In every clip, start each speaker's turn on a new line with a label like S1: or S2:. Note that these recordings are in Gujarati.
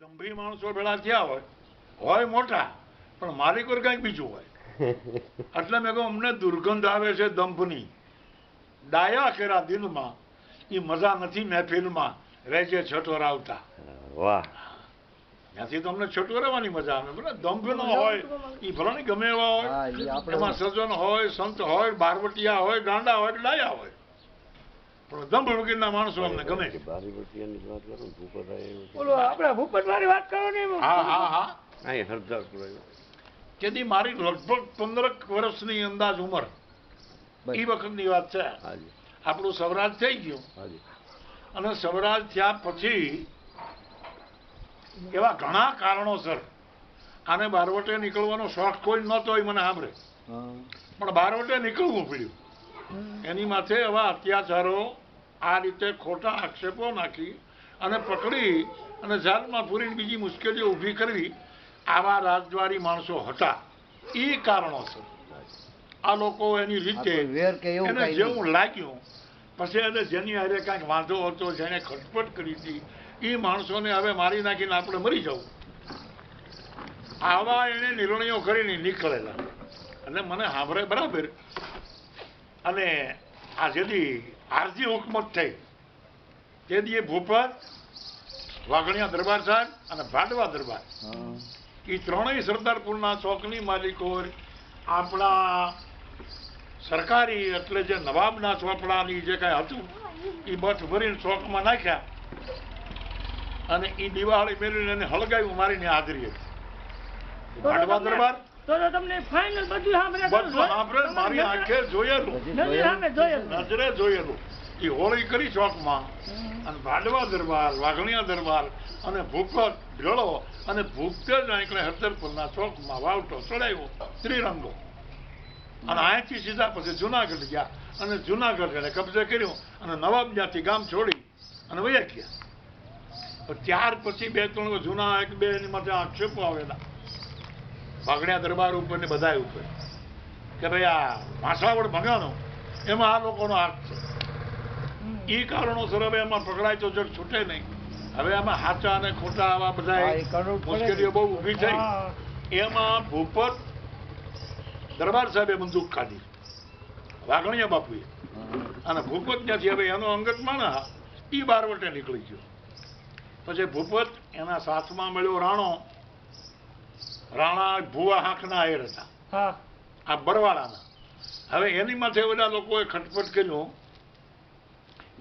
S1: દંભી માણસો ભેળા થયા હોય હોય મોટા પણ મારી કોઈ કંઈક બીજું હોય. એટલે મેં કહું અમને દુર્ગંધ આવે છે દંભની. ડાયા કર્યા દિલમાં એ મજા નથી મહેફિલમાં રહેજે છટોરાવતા
S2: વાહ.
S1: ત્યાંથી તો અમને છટોરાવાની મજા આવે. બરાબર દંભ ન હોય એ ભલે ગમે એવા હોય એમાં સજ્જન હોય સંત હોય બારવટિયા હોય ગાંડા હોય ડાયા હોય. પણ દંભ વગરના માણસો અમને ગમે. છે
S2: બારી વાત કરો ને એવું
S3: બોલો આપણે ભૂપત વાત કરો ને
S1: હા હા હા.
S2: અહીં હરદાર
S1: તેથી મારી લગભગ પંદરક વર્ષની અંદાજ ઉંમર. એ વખતની વાત છે. આપણું સ્વરાજ થઈ ગયું. અને સ્વરાજ થયા પછી એવા ઘણા કારણોસર આને બારવટે નીકળવાનો શોખ કોઈ નહોતો એ મને સાંભળે. પણ બારવટે નીકળવું પડ્યું. એની માથે એવા અત્યાચારો આ રીતે ખોટા આક્ષેપો નાખી અને પકડી અને જાલમાં પૂરીને બીજી મુશ્કેલીઓ ઊભી કરવી આવા રાજદ્વારી માણસો હતા. એ કારણોસર. આ લોકો એની રીતે એને જેવું લાગ્યું પછી એને જેની હારે કાંઈક વાંધો હતો જેને ખટપટ કરી હતી એ માણસોને હવે મારી નાખીને આપણે મરી જવું. આવા એને નિર્ણયો કરીને નીકળેલા. અને મને સાંભળે બરાબર. અને આ જેથી આરજી હુકમત થઈ. તે દીએ ભૂપત વાઘણિયા દરબાર સાહેબ અને ભાડવા દરબાર. એ ત્રણેય સરદારપુરના ચોકની માલિકો આપણા સરકારી એટલે જે નવાબના ચોપડાની જે કાંઈ હતું એ બઠ ભરીને ચોકમાં નાખ્યા. અને એ દિવાળી મેળવીને એને હળગાવ્યું મારીને હાજરી હતી ભાડવા દરબાર
S3: તો તો તમને ફાઇનલ બધું સાંભળે
S1: બધું સાંભળે મારી આંખે જોયેલું.
S4: બધી
S3: સામે જોયેલું.
S1: નજરે જોયેલું. એ હોળી કરી ચોકમાં અને ભાડવા દરબાર વાઘણિયા દરબાર અને ભૂપત ઢળો અને ભૂપતે જ હરદરપુરના ચોકમાં વાવટો ચડાવ્યો ત્રિરંગો. અને અહીંથી સીધા પછી જુનાગઢ ગયા અને જુનાગઢ એને કબજે કર્યો અને નવાબ જ્યાંથી ગામ છોડી અને વૈયા ગયા. ત્યાર પછી બે ત્રણ જૂના એક બે એની માટે આક્ષેપો આવેલા. વાઘણિયા દરબાર ઉપર ને બધા ઉપર. કે ભાઈ આ ભાષાવડ ભગાનો એમાં આ લોકોનો હાથ છે. એ કારણોસર હવે એમાં પકડાય તો છૂટે નહીં. હવે આમાં સાચા અને ખોટા આવા બધા. મુશ્કેલીઓ બહુ ઊભી થઈ. એમાં ભૂપત દરબાર સાહેબે બંદૂક કાઢી. વાઘણિયા બાપુએ. અને ભૂપત ત્યાંથી હવે એનો અંગત માણા એ બારવટે નીકળી ગયો. પછી ભૂપત એના સાથમાં મળ્યો રાણો. રાણા ભુવા હાંકના આયર હતા આ બરવાળાના. હવે એની માથે બધા લોકોએ ખટપટ કર્યું.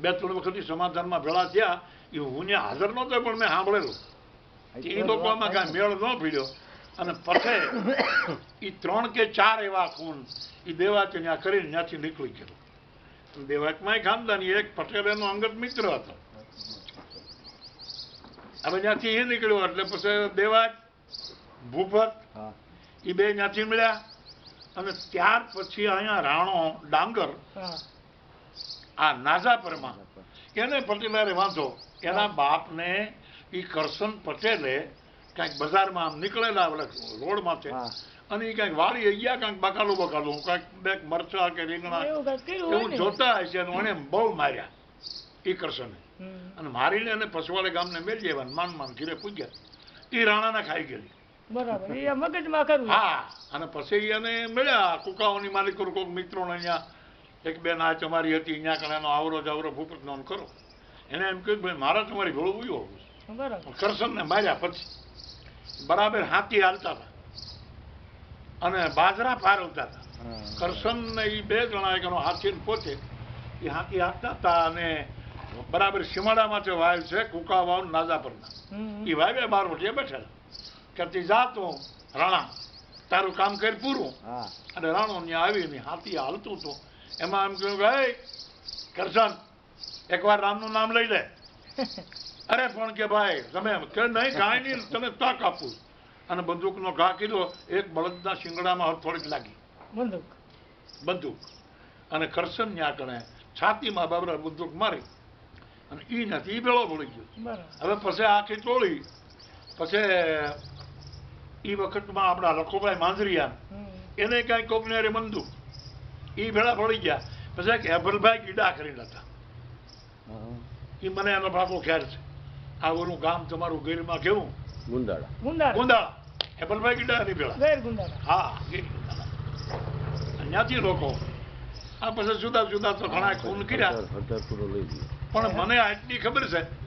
S1: બે ત્રણ વખત સમાધાનમાં ભેળા થયા. એ હું ત્યાં હાજર નહોતો પણ મેં સાંભળેલું. એ લોકોમાં કાંઈ મેળ ન પીડ્યો. અને પછે એ ત્રણ કે ચાર એવા ખૂન એ દેવાચે ત્યાં કરીને ત્યાંથી નીકળી ગયો દેવાચમાં ખાનદાની એક પટેલ એનો અંગત મિત્ર હતો. હવે ત્યાંથી એ નીકળ્યો એટલે પછી દેવાચ ભૂપત એ બે ત્યાંથી મળ્યા અને ત્યાર પછી અહીંયા રાણો ડાંગર આ નાઝાપરમાં એને પટેલારે વાંધો. એના બાપને એ કરશન પટેલે કાંઈક બજારમાં આમ નીકળેલા ઓલા રોડ માથે અને એ કાંઈક વાળી ગયા કાંઈક બકાલું બકાલું. કાંઈક બે મરચા કે રીંગણા.
S3: એવું
S1: જોતા હશે એને બહુ માર્યા એ કરશને. અને મારીને એને પસવાડે ગામને મેળવી આવ્યા માન માન ઘીરે પૂજ્યા એ રાણાને ખાઈ ગયેલી.
S3: બરાબર. એ આ મગજમાં કરવું
S1: હા અને પછી એને મળ્યા કુકાઓની માલિકો કોઈક મિત્રોને અહીંયા. એક બે નાચ અમારી હતી અહીંયા કણે એનો આવરો જાવરો ભૂપત નોન કરો એને એમ કહ્યું ભાઈ મારા તમારી ભેળું ઉયો
S3: બરાબર.
S1: કરશનને માર્યા પછી. બરાબર હાથી હાલતા હતા. અને બાજરા ફારવતા હતા. કરશન ને એ બે જણા એક એનો હાથી પોતે એ હાથી હાંકતા હતા અને બરાબર સીમાડામાંથી વાવ છે કુકા વાવ નાજા પરના એ વાવે બાર વટીએ બેઠેલા. કે જાતો રાણા તારું કામ કરી પૂરું. અને રાણો ત્યાં આવીને હાથી હાલતું હતું એમાં એમ કહ્યું કે કરશન એકવાર રામનું નામ લઈ લે. અરે પણ કે ભાઈ તમે કે નહીં કાંઈ નહીં તમે તક આપું અને બંદૂકનો ઘા કીધો એક બળદના શિંગડામાં હથોડી લાગી.
S3: બંદૂક?
S1: બંદૂક. અને કરશન ત્યાં કણે છાતીમાં બાબરા બંદૂક મારી. અને ઈ નથી ઈ ભેળો ભળી ગયો. હવે પછી આખી તોડી પછી એ વખતમાં આપણા લખોભાઈ માંજરિયા. એને કાંઈ કોકને અરે બંદૂક એ ભેળા પડી ગયા. પછી એક હેભલભાઈ કીડા કરી હતા. એ મને એનો ભાગો ખ્યાલ છે. આ ઓલું ગામ તમારું ગીરમાં કેવું?
S2: ગુંદાળા.
S3: ગુંદાળા.
S1: ગુંદાળા. નહીં પેલા
S3: ગેર ગુંદાળા.
S1: હા ગીર ગુંદાળા. અને ત્યાંથી લોકો આ પછી જુદા જુદા તો ઘણા ખૂન કર્યા. પણ મને આટલી ખબર છે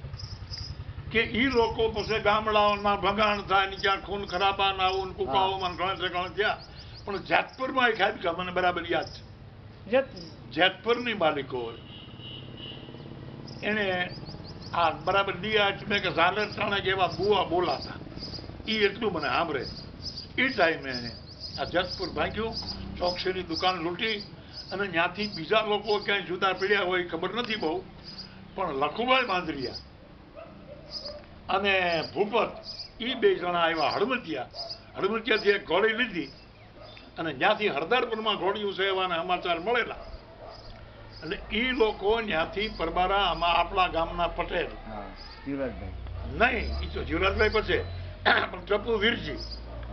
S1: કે એ લોકો પછી ગામડાઓમાં ભગાણ થાય ને ક્યાં ખૂન ખરાબા ના આવું કુકાઓમાં ઘણા ઠેકાણે થયા. પણ જેતપુરમાં એક હાદકા મને બરાબર યાદ છે.
S3: જેતપુર?
S1: જેતપુરની માલિકો એને આ બરાબર દિયા મેં કે ઝાલર ટાણે કે એવા બુઆ બોલાતા. એ એટલું મને સાંભળે. એ ટાઈમે એને આ જેતપુર ભાગ્યું ચોકસીની દુકાન લૂંટી અને ત્યાંથી બીજા લોકો ક્યાંય જુદા પીડ્યા હોય ખબર નથી બહુ. પણ લખુભાઈ માંદરિયા અને ભૂપત એ બે જણા આવ્યા હળમતિયા. હળમતિયાથી એક ઘોડી લીધી અને જ્યાંથી હરદારપુરમાં ઘોડીયું છે એવાના સમાચાર મળેલા. એટલે એ લોકો ત્યાંથી પરબારા આમાં આપણા ગામના પટેલ. નહીં એ તો જીવરાજભાઈ પછી. પણ ટપુ વીરજી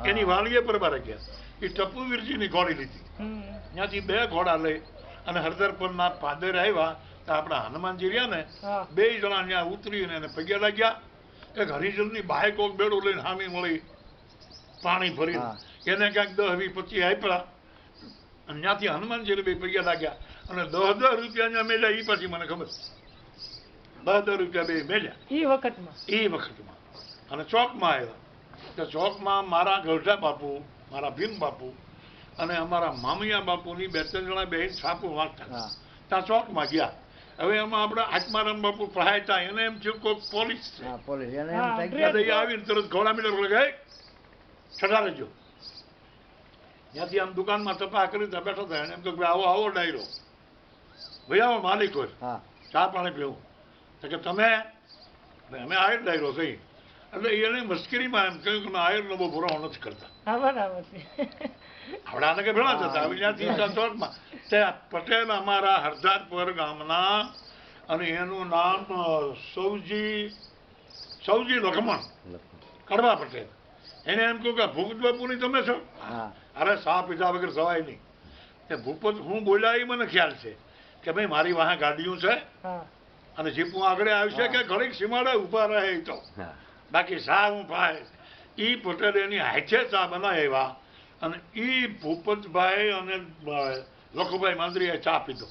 S1: એની વાલીએ પરબારા ગયા. એ ટપુ વીરજીની ઘોડી લીધી. ત્યાંથી બે ઘોડા લઈ અને હરદરપુરના પાદર આવ્યા. તો આપણા હનુમાનજી રહ્યા ને બે જણા ત્યાં ઉતરીને એને પગ્યા લાગ્યા. એક હરિજનની બાઈક કોક બેડું લઈને હામી મળી પાણી ભરી. એને ક્યાંક દસ વી પચીસ આપ્યા અને ત્યાંથી હનુમાનજી બે પૈયા લાગ્યા. અને દસ દસ રૂપિયા ત્યાં મેલ્યા એ પછી મને ખબર દસ દસ રૂપિયા બે મેળ્યા
S3: એ વખતમાં?
S1: એ વખતમાં. અને ચોકમાં આવ્યા. તો ચોકમાં મારા ગઢા બાપુ મારા ભીમ બાપુ અને અમારા મામિયા બાપુની બે ત્રણ જણા બે છાપું વાંચતા. ત્યાં ચોકમાં ગયા. હવે એમાં આપણે આત્મારામ બાપુ પ્રહાયતા એને એમ થયું કોઈ પોલીસ છે.
S4: એને થાય
S1: આવીને તરત ઘોડા મીટર લગાય છઠા રહેજો ત્યાંથી આમ દુકાનમાં તપા કરી ત્યાં બેઠા હતા એને એમ કહ્યું કે આવો આવો ડાયરો. ભાઈ આવો માલિક હોય ચા પાણી પીવું. તો કે તમે? અમે આયર ડાયરો કહી એટલે એને મશ્કરીમાં એમ કહ્યું કે આયરનો બહુ ભરો નથી કરતા.
S3: બરાબર છે.
S1: આવડાને કે ભેળા જતા ત્યાંથી ત્યાં તે પટેલ અમારા હરદારપુર ગામના અને એનું નામ સૌજી સૌજી લખમણ. કડવા પટેલ. એને એમ કહ્યું કે ભૂપત બાપુની તમે છો? અરે સા પીધા વગર સવાય નહીં. તે ભૂપત હું બોલ્યા એ મને ખ્યાલ છે કે ભાઈ મારી વાહે ગાડીઓ છે અને જીપું આગળ આવશે કે ઘડીક સીમાડે ઊભા રહે તો. બાકી સા હું ભાઈ? એ પટેલ એની હાથે ચા બનાવ્યા. અને એ ભૂપતભાઈ અને લખુભાઈ માંદરીએ ચા પીધો.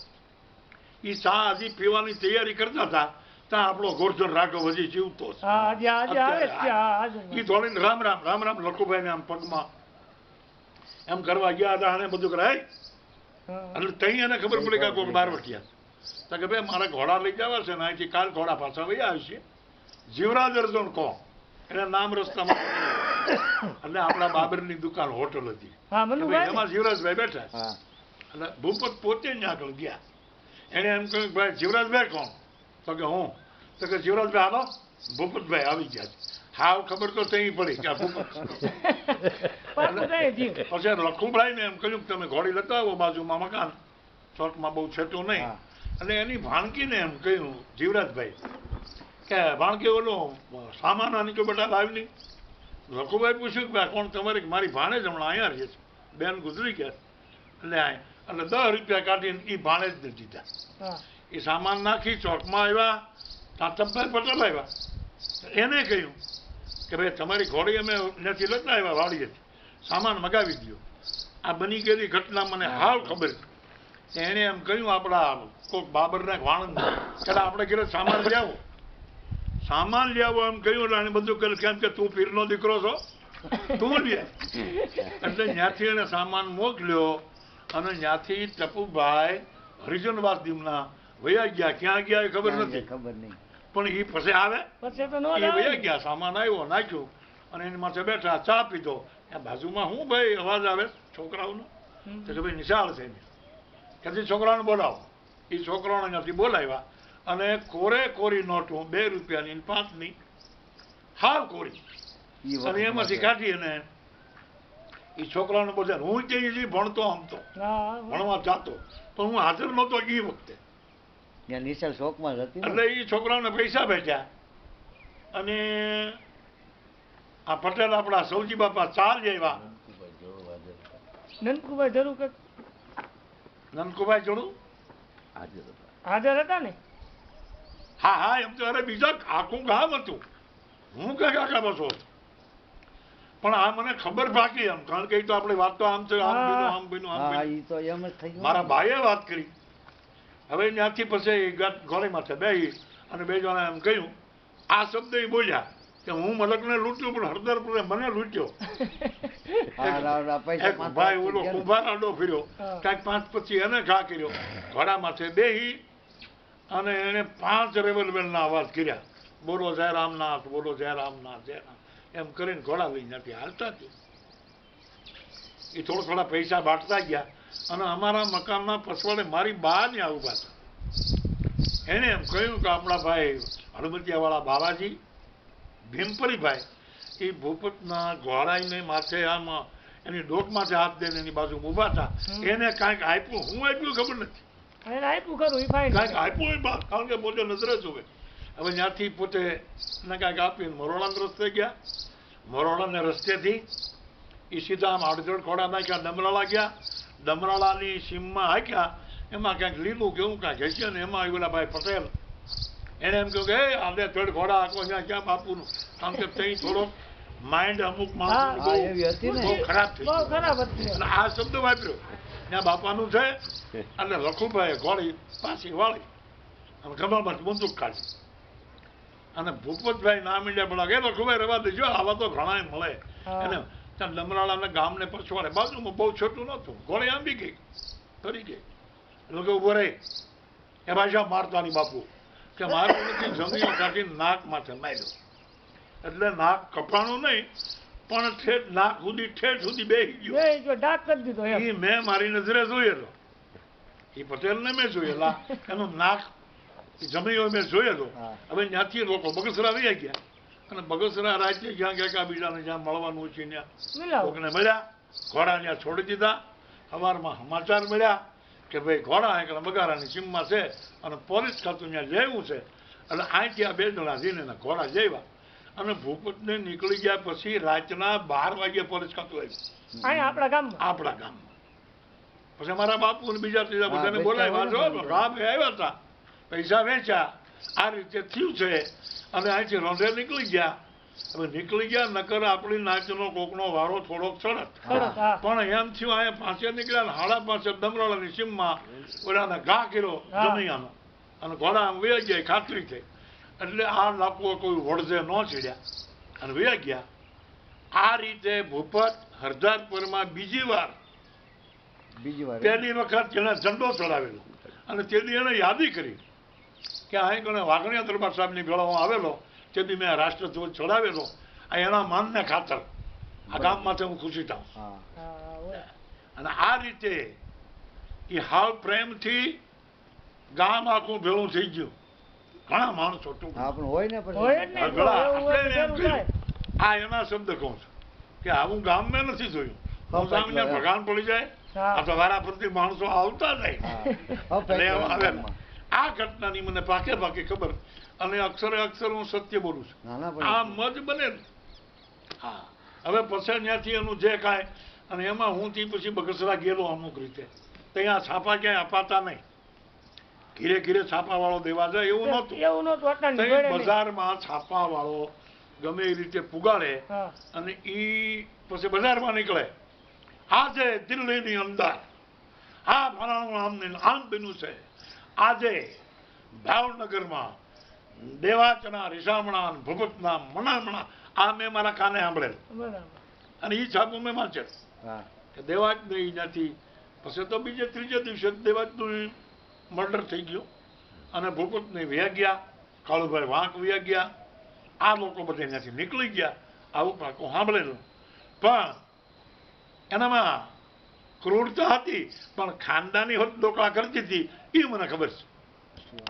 S1: એ ચા હજી પીવાની તૈયારી કરતા હતા ત્યાં આપણો ગોરધન રાઘવ હજી જીવતો એ દોડીને રામ રામ રામ રામ લખુભાઈને આમ પગમાં એમ કરવા ગયા હતા અને બધું કરાય. એટલે તઈ એને ખબર પડી કે આ બાર વટિયા તો કે ભાઈ મારા ઘોડા લઈ જવા છે ને અહીંથી કાલ ઘોડા પાછા વહી આવશે જીવરાજ અર્જુન કોણ? એને નામ રસ્તામાં એટલે આપણા બાબરની દુકાન હોટલ હતી. એમાં જીવરાજભાઈ બેઠા અને ભૂપત પોતે જ આગળ ગયા. એને એમ કહ્યું ભાઈ જીવરાજભાઈ કોણ? તો કે હું. તો કે જીવરાજભાઈ આવો ભૂપતભાઈ આવી ગયા છે. હાવ ખબર તો થઈ પડી કે ભૂપત
S3: પછી
S1: લખુભાઈ ને એમ કહ્યું કે તમે ઘોડી લતાવો આવો બાજુમાં મકાન. ચોકમાં બહુ છેટું નહીં. અને એની ભાણકીને એમ કહ્યું જીવરાજભાઈ કે ભાણકી ઓલો સામાન આની કોઈ બેટા લાવી નહીં લખુભાઈ પૂછ્યું કે કોણ? તમારી મારી ભાણે જ હમણાં અહીંયા રહે છે. બેન ગુજરી ગયા. એટલે આ એટલે દસ રૂપિયા કાઢીને એ ભાણે જ દીધા. એ સામાન નાખી ચોકમાં આવ્યા તાતમભાઈ પટેલ આવ્યા. એને કહ્યું કે ભાઈ તમારી ઘોડી અમે નથી લેતા આવ્યા વાડીએથી. સામાન મગાવી દો આ બની ગયેલી ઘટના મને હાવ ખબર છે. એણે એમ કહ્યું આપણા કોઈક બાબરના વાણંદ કે આપણે ઘરે સામાન લેવો. સામાન લેવો એમ કહ્યું એટલે બધું કર્યું. કેમ કે તું પીરનો દીકરો છો? તું લે એટલે ત્યાંથી એને સામાન મોકલ્યો અને ત્યાંથી ટપુભાઈ હરિજનવાસ દીમના વયા ગયા. ક્યાં ગયા એ ખબર નથી.
S4: ખબર નહીં.
S1: પણ એ પછી આવે?
S3: પછી તો
S1: એ વયા ગયા સામાન આવ્યો નાખ્યો અને એની માથે બેઠા ચા પીધો. ત્યાં બાજુમાં હું ભાઈ અવાજ આવે છોકરાઓનો. તો કે ભાઈ નિશાળ છે ને ક્યાંથી છોકરાઓને બોલાવો. એ છોકરાઓને ત્યાંથી બોલાવ્યા. અને કોરે કોરી નોટો બે રૂપિયાની પાંચની હાવ કોરી. અને એમાંથી કાઢી અને એ છોકરાઓને બોલે હું તે ઈ ભણતો આમ તો. ભણવા જાતો. પણ હું હાજર નહોતો એ વખતે.
S4: નિશાળ શોકમાં હતી
S1: એટલે એ છોકરાઓને પૈસા ભેટ્યા. અને આ પટેલ આપણા સૌજી બાપા ચાર જેવા
S3: નનકુભાઈ જરૂર નનકુભાઈ
S1: નંદકુભાઈ જોડું?
S3: હાજર હતા ને?
S1: હા હા એમ તો અરે બીજા આખું ગામ હતું. હું કે કાકા બસો પણ આ મને ખબર બાકી એમ કારણ કે તો આપણે વાત તો આમ છે આમ
S3: હા.
S1: આમ બન્યું આમ
S4: તો એમ જ થઈ
S1: મારા ભાઈએ વાત કરી. હવે ત્યાંથી પછી ગોળી માથે બે અને બે જણા એમ કહ્યું આ શબ્દ એ બોલ્યા કે હું મલકને લૂંટ્યું પણ હરદરપુરે મને લૂંટ્યો. ભાઈ ઓલો. કુંભાર આડો ફર્યો કાંઈક પાંચ પછી એને ઘા કર્યો. ઘોડા માથે બેહી અને એને પાંચ રેવલવેલના અવાજ કર્યા. બોલો જય રામનાથ બોલો જય રામનાથ જય એમ કરીને ઘોડા લઈ નથી હાલતા જ. એ થોડા થોડા પૈસા બાંટતા ગયા અને અમારા મકાનના પછવાડે મારી બા ને ઊભા હતા. એને એમ કહ્યું કે આપણા ભાઈ હળમતિયાવાળા બાલાજી ભીમપરીભાઈ એ ભૂપતના ઘોડાઈને માથે આમ એની ડોક માથે હાથ દઈને એની બાજુ ઊભા હતા. એને કાંઈક આપ્યું હું આપ્યું ખબર નથી.
S3: એને આપ્યું ખરું ઈ
S1: કાંઈક આપ્યું હોય કારણ કે પોતે નજરે જોવે. હવે ત્યાંથી પોતે એને કાંઈક આપ્યું મરોડાના રસ્તે ગયા. મરોડાને રસ્તેથી એ સીધા આમ આડજોડ ખોડા નાખ્યા ડમરાળા ગયા. ડમરાળાની સીમમાં હાક્યા. એમાં ક્યાંક લીલું કેવું કાંઈક હશે ને એમાં ભાઈ પટેલ. એને એમ કહ્યું કે "એ, આને થડ ઘોડા આખો ત્યાં ક્યાં બાપુનું? કારણ કે ત્યાં થોડો માઇન્ડ અમુક
S4: હતી
S1: બહુ ખરાબ થઈ ગયું. આ શબ્દ વાપર્યો. ત્યાં બાપાનું છે. અને લખુભાઈ ગોળી પાછી વાળી અને ગમામાંથી બંદૂક કાઢી. અને ભૂપતભાઈ ના મીડિયા પણ કે લખુભાઈ રવા દેજો આવા તો ઘણા મળે.
S3: હા.
S1: એને ત્યાં લમરાળાના ગામને પછવાડે. બાજુમાં બહુ છોટું નહોતું. ગોળી આંબી ગઈ ફરી ગઈ. લોકો ઊભો રહે. એ ભાષા મારતાની બાપુ કે મારું નથી જમીન કાઢી નાક માથે માર્યો. એટલે નાક કપાણું નહીં પણ ઠેઠ નાક સુધી ઠેઠ સુધી બેસી ગયો.
S3: ડાક કરી દીધો
S1: એ મેં મારી નજરે જોયેલો. એ પટેલને મેં જોયેલા. એનું નાક જમી મેં જોયેલો. હવે ત્યાંથી લોકો બગસરા વહી ગયા. અને બગસરા રાજ્ય જ્યાં ગયા કે બીજાને જ્યાં મળવાનું છે ત્યાં મળ્યા. ઘોડા ત્યાં છોડી દીધા. સવારમાં સમાચાર મળ્યા કે ભાઈ ઘોડા એકલા બગારાની સીમમાં છે અને પોલીસ ખાતું ત્યાં જવું છે. એટલે અહીંથી આ બે જણા જઈને ઘોડા જઈવા અને ભૂપતને નીકળી ગયા પછી રાતના બાર વાગ્યા પોલીસ ખાતું આવ્યું.
S3: આપણા ગામમાં?
S1: આપણા ગામમાં. પછી મારા બાપુ ને બીજા ત્રીજા બધાને બોલાવ્યા. જો રામ આવ્યા હતા. પૈસા વેચ્યા. આ રીતે થયું છે. અને અહીંથી રોંધે નીકળી ગયા. હવે નીકળી ગયા નકર આપણી નાચનો કોકનો વારો થોડોક ચડત પણ એમ થયું અહીંયા પાસે નીકળ્યા હાડા પાસે દમરાળાની સીમમાં ઓલાને ઘા કર્યો. જમૈયાનો. અને ઘોડા આમ વહી ગયા ખાતરી થઈ. એટલે આ લોકો કોઈ વળજે ન ચડ્યા. અને વહી ગયા. આ રીતે ભૂપત હરદારપુરમાં બીજી વાર
S4: બીજી વાર.
S1: પહેલી વખત જેને ઝંડો ચડાવેલો. અને તેથી એને યાદી કરી કે અહીં ગણે વાઘણિયા દરબાર સાહેબની ભેળો હું આવેલો તેથી મેં રાષ્ટ્રધ્વજ ચડાવેલો. આ એના માનને ખાતર આ ગામમાંથી હું ખુશી થાઉં. અને આ રીતે એ હાવ પ્રેમથી ગામ આખું ભેળું થઈ ગયું. ઘણા માણસો ટૂંક
S4: હોય ને પછી.
S1: આ એના શબ્દ કહું છું કે આવું ગામ મેં નથી જોયું.
S4: હા,
S1: હું સામે
S4: એટલે એમ.
S1: ભગાન પડી જાય
S3: હા.
S1: આ તો વારા માણસો આવતા જાય. આ ઘટનાની મને પાકે પાકે ખબર. અને અક્ષરે અક્ષર હું સત્ય બોલું છું. આ મજ બને ને. હા. હવે પછી ત્યાંથી એનું જે કાંઈ. અને એમાં હું થી પછી બગસરા ગયેલો અમુક રીતે. ત્યાં છાપા ક્યાંય અપાતા નહીં. ઘીરે ઘીરે છાપા વાળો દેવા જાય એવું નહોતું.
S3: એવું.
S1: બજારમાં છાપા વાળો ગમે એ રીતે પુગાડે અને ઈ પછી બજારમાં નીકળે. આજે દિલ્હીની અંદર આ ફલાણું આમ આમ બન્યું છે આજે ભાવનગરમાં દેવાચના રીસામણા ભગતના મણામણા આ મેં મારા કાને સાંભળેલ. અને ઈ છાપું મેં વાંચેલ. દેવાજ નહીં નથી. પછી તો બીજે ત્રીજે દિવસે દેવાજનું મર્ડર થઈ ગયો. અને ભૂપતને વ્યા ગયા, કાળુભાઈ વાંક વ્યા ગયા. આ લોકો બધા ત્યાંથી નીકળી ગયા. આવું પાકું સાંભળેલું. પણ એનામાં ક્રૂરતા હતી, પણ ખાનદાની હોત ડોકળા કરતી હતી. એ મને ખબર છે.